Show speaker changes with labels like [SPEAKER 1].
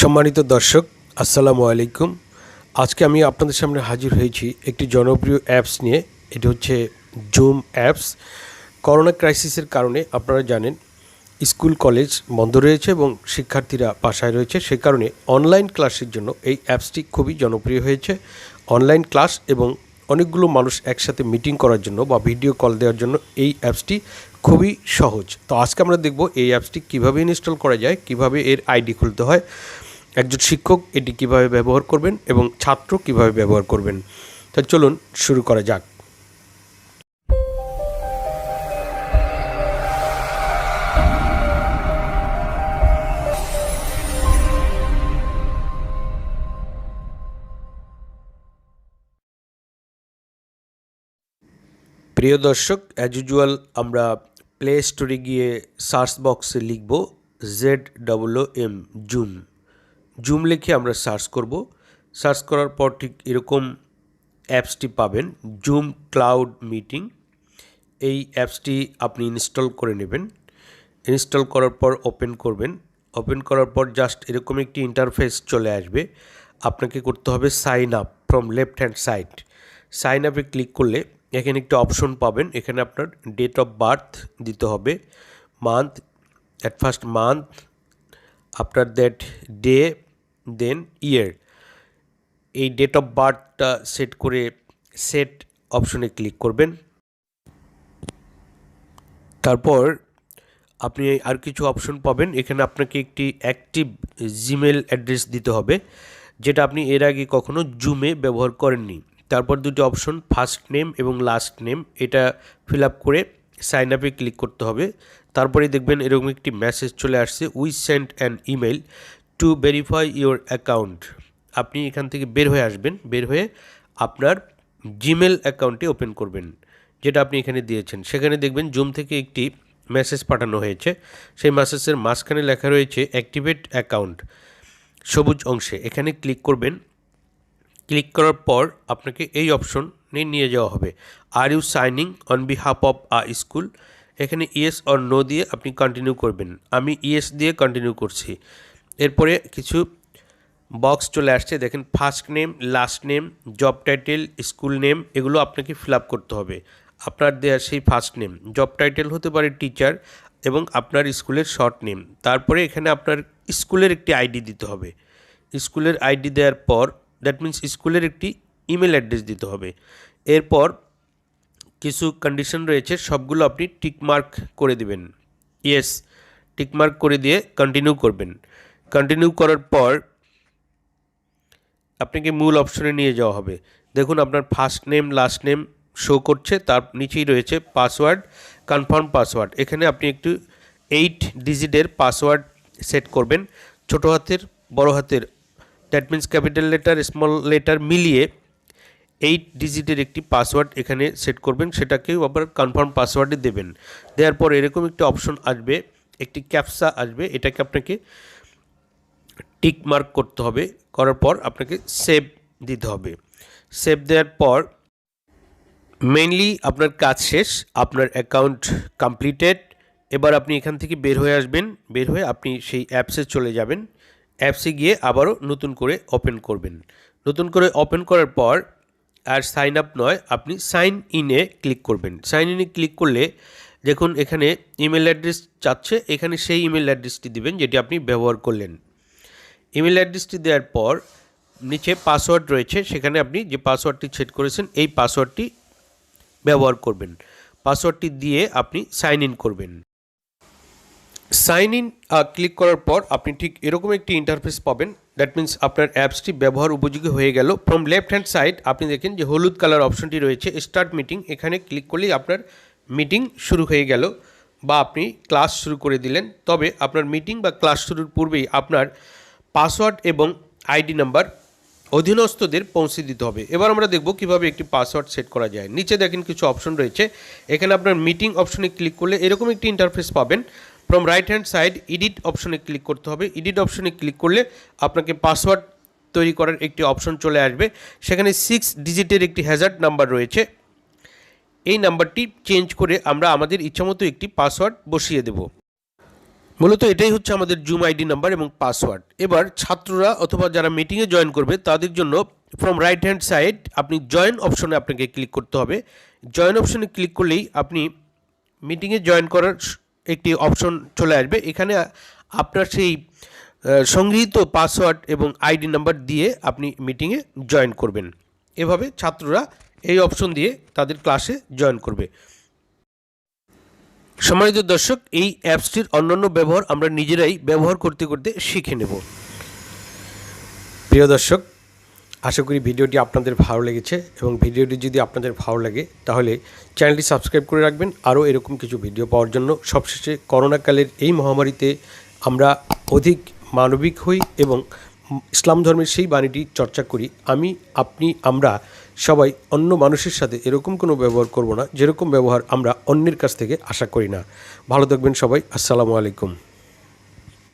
[SPEAKER 1] সম্মানিত দর্শক, আসসালামু আলাইকুম। আজকে আমি আপনাদের সামনে হাজির হয়েছি একটি জনপ্রিয় অ্যাপস নিয়ে। এটি হচ্ছে জুম অ্যাপস। করোনা ক্রাইসিসের কারণে আপনারা জানেন, স্কুল, কলেজ বন্ধ রয়েছে এবং শিক্ষার্থীরা বাসায় রয়েছে। সে কারণে অনলাইন ক্লাসের জন্য এই অ্যাপসটি খুবই জনপ্রিয় হয়েছে। অনলাইন ক্লাস এবং অনেকগুলো মানুষ একসাথে মিটিং করার জন্য বা ভিডিও কল দেওয়ার জন্য এই অ্যাপসটি খুবই সহজ। তো আজকে আমরা দেখব এই অ্যাপসটি কীভাবে ইনস্টল করা যায়, কীভাবে এর আইডি খুলতে হয়। একজন শিক্ষক এটি কীভাবে ব্যবহার করবেন এবং ছাত্র কীভাবে ব্যবহার করবেন। তো চলুন শুরু করা যাক। প্রিয় দর্শক অ্যাজ ইউজুয়াল আমরা প্লে স্টোরে গিয়ে সার্চ বক্সে লিখব Z double M zoom zoom লিখে আমরা সার্চ করব। সার্চ করার পর ঠিক এরকম অ্যাপসটি পাবেন, জুম ক্লাউড মিটিং। এই অ্যাপসটি আপনি ইনস্টল করে নেবেন। ইনস্টল করার পর ওপেন করবেন। ওপেন করার পর জাস্ট এরকম একটি ইন্টারফেস চলে আসবে। আপনাকে করতে হবে sign up from left hand side. Sign আপে ক্লিক করলে এখানে একটা অপশন পাবেন। এখানে আপনার ডেট অফ বার্থ দিতে হবে, month, at first month, after that day then year এই ডেট অফ বার্থটা সেট করে সেট অপশনে ক্লিক করবেন। তারপর আপনি আর কিছু অপশন পাবেন। এখানে আপনাকে একটি অ্যাক্টিভ জিমেল অ্যাড্রেস দিতে হবে, যেটা আপনি এর আগে কখনো জুমে ব্যবহার করেননি। তারপর দুটি অপশন ফার্স্ট নেম এবং লাস্ট নেম এটা ফিল আপ করে সাইন আপে ক্লিক করতে হবে। তারপরে দেখবেন এরকম একটি মেসেজ চলে আসছে we send an email to verify your account আপনি এখান থেকে বের হয়ে আসবেন, বের হয়ে আপনার জিমেল অ্যাকাউন্টে ওপেন করবেন, যেটা আপনি এখানে দিয়েছেন। সেখানে দেখবেন জুম থেকে একটি মেসেজ পাঠানো হয়েছে। সেই মেসেজের মাঝখানে লেখা রয়েছে অ্যাক্টিভেট অ্যাকাউন্ট সবুজ অংশে। এখানে ক্লিক করবেন। ক্লিক করার পর আপনাকে এই অপশনে নিয়ে যাওয়া হবে। Are you signing on behalf of a school এখানে ইয়েস অর নো দিয়ে আপনি কন্টিনিউ করবেন। আমি ইয়েস দিয়ে কন্টিনিউ করছি। এরপরে কিছু বক্স চলে আসছে। দেখেন first name last name job title school name এগুলো আপনাকে ফিল করতে হবে। আপনার দেওয়া সেই ফার্স্ট নেম জব টাইটেল হতে পারে টিচার এবং আপনার স্কুলের শর্ট নেম তারপরে এখানে আপনার স্কুলের একটি আইডি দিতে হবে। স্কুলের আইডি দেওয়ার পর দ্যাট মিন্স স্কুলের একটি ইমেল অ্যাড্রেস দিতে হবে। এরপর কিছু কন্ডিশন রয়েছে, সবগুলো আপনি টিকমার্ক করে দিবেন। ইয়েস টিকমার্ক করে দিয়ে কন্টিনিউ করবেন। কন্টিনিউ করার পর আপনাকে মূল অপশনে নিয়ে যাওয়া হবে। দেখুন আপনার first name last name show করছে, তার নিচেই রয়েছে পাসওয়ার্ড কনফার্ম পাসওয়ার্ড এখানে আপনি একটু এইট ডিজিটের পাসওয়ার্ড সেট করবেন। ছোটো হাতের, বড় হাতের that means capital letter small letter মিলিয়ে এইট ডিজিটের একটি পাসওয়ার্ড এখানে সেট করবেন, সেটাকেও আবার কনফার্ম পাসওয়ার্ডে দেবেন। দেওয়ার পর এরকম একটি অপশন আসবে, একটি ক্যাপসা আসবে, এটাকে আপনাকে টিক মার্ক করতে হবে, করার পর আপনাকে সেভ দিতে হবে। সেভ দেওয়ার পর মেইনলি আপনার কাজ শেষ, আপনার অ্যাকাউন্ট কমপ্লিটেড এবার আপনি এখান থেকে বের হয়ে আসবেন, বের হয়ে আপনি সেই অ্যাপসে চলে যাবেন। অ্যাপসে গিয়ে আবারও নতুন করে ওপেন করবেন। নতুন করে ওপেন করার পর আর সাইন আপ নয়, আপনি সাইন ইনে ক্লিক করবেন। সাইন ইনে ক্লিক করলে দেখুন এখানে ইমেল অ্যাড্রেস চাচ্ছে এখানে সেই ইমেল অ্যাড্রেসটি দিবেন, যেটি আপনি ব্যবহার করলেন। ইমেল অ্যাড্রেসটি দেওয়ার পর নিচে পাসওয়ার্ড রয়েছে, সেখানে আপনি যে পাসওয়ার্ডটি সেট করেছেন, এই পাসওয়ার্ডটি ব্যবহার করবেন। পাসওয়ার্ডটি দিয়ে আপনি সাইন ইন করবেন। সাইন ইন ক্লিক করার পর আপনি ঠিক এরকম একটি ইন্টারফেস পাবেন। দ্যাট মিন্স আপনার অ্যাপসটি ব্যবহার উপযোগী হয়ে গেল। ফ্রম লেফট হ্যান্ড সাইড আপনি দেখেন যে হলুদ কালার অপশনটি রয়েছে। স্টার্ট মিটিং এখানে ক্লিক করলেই আপনার মিটিং শুরু হয়ে গেল বা আপনি ক্লাস শুরু করে দিলেন। তবে আপনার মিটিং বা ক্লাস শুরুর পূর্বেই আপনার পাসওয়ার্ড এবং আইডি নাম্বার অধীনস্থদের পৌঁছে দিতে হবে। এবার আমরা দেখব কীভাবে একটি পাসওয়ার্ড সেট করা যায়। নিচে দেখেন কিছু অপশন রয়েছে। এখানে আপনার মিটিং অপশনে ক্লিক করলে এরকম একটি ইন্টারফেস পাবেন। From right hand side edit অপশনে ক্লিক করতে হবে। এডিট অপশনে ক্লিক করলে আপনাকে পাসওয়ার্ড তৈরি করার একটি অপশন চলে আসবে। সেখানে সিক্স ডিজিটের একটি হ্যাজার্ড নাম্বার রয়েছে। এই নাম্বারটি চেঞ্জ করে আমরা আমাদের ইচ্ছামতো একটি পাসওয়ার্ড বসিয়ে দেব। মূলত এটাই হচ্ছে আমাদের জুম আইডি নাম্বার এবং পাসওয়ার্ড এবার ছাত্ররা অথবা যারা মিটিংয়ে জয়েন করবে, তাদের জন্য ফ্রম রাইট হ্যান্ড সাইড আপনি জয়েন অপশনে আপনাকে ক্লিক করতে হবে। জয়েন অপশনে ক্লিক করলেই আপনি মিটিংয়ে জয়েন করার একটি অপশন চলে আসবে। এখানে আপনার সেই সংগৃহীত পাসওয়ার্ড এবং আইডি নাম্বার দিয়ে আপনি মিটিংয়ে জয়েন করবেন। এভাবে ছাত্ররা এই অপশন দিয়ে তাদের ক্লাসে জয়েন করবে। সম্মানিত দর্শক, এই অ্যাপসটির অন্যান্য ব্যবহার আমরা নিজেরাই ব্যবহার করতে করতে শিখে নেব। প্রিয় দর্শক, আশা করি ভিডিওটি আপনাদের ভালো লেগেছে এবং ভিডিওটি যদি আপনাদের ভালো লাগে, তাহলে চ্যানেলটি সাবস্ক্রাইব করে রাখবেন। আরও এরকম কিছু ভিডিও পাওয়ার জন্য সবশেষে করোনাকালের এই মহামারীতে আমরা অধিক মানবিক হই এবং ইসলাম ধর্মের সেই বাণীটি চর্চা করি, আমি, আপনি, আমরা সবাই অন্য মানুষের সাথে এরকম কোনো ব্যবহার করব না, যেরকম ব্যবহার আমরা অন্যের কাছ থেকে আশা করি না। ভালো থাকবেন সবাই, আসসালামু আলাইকুম।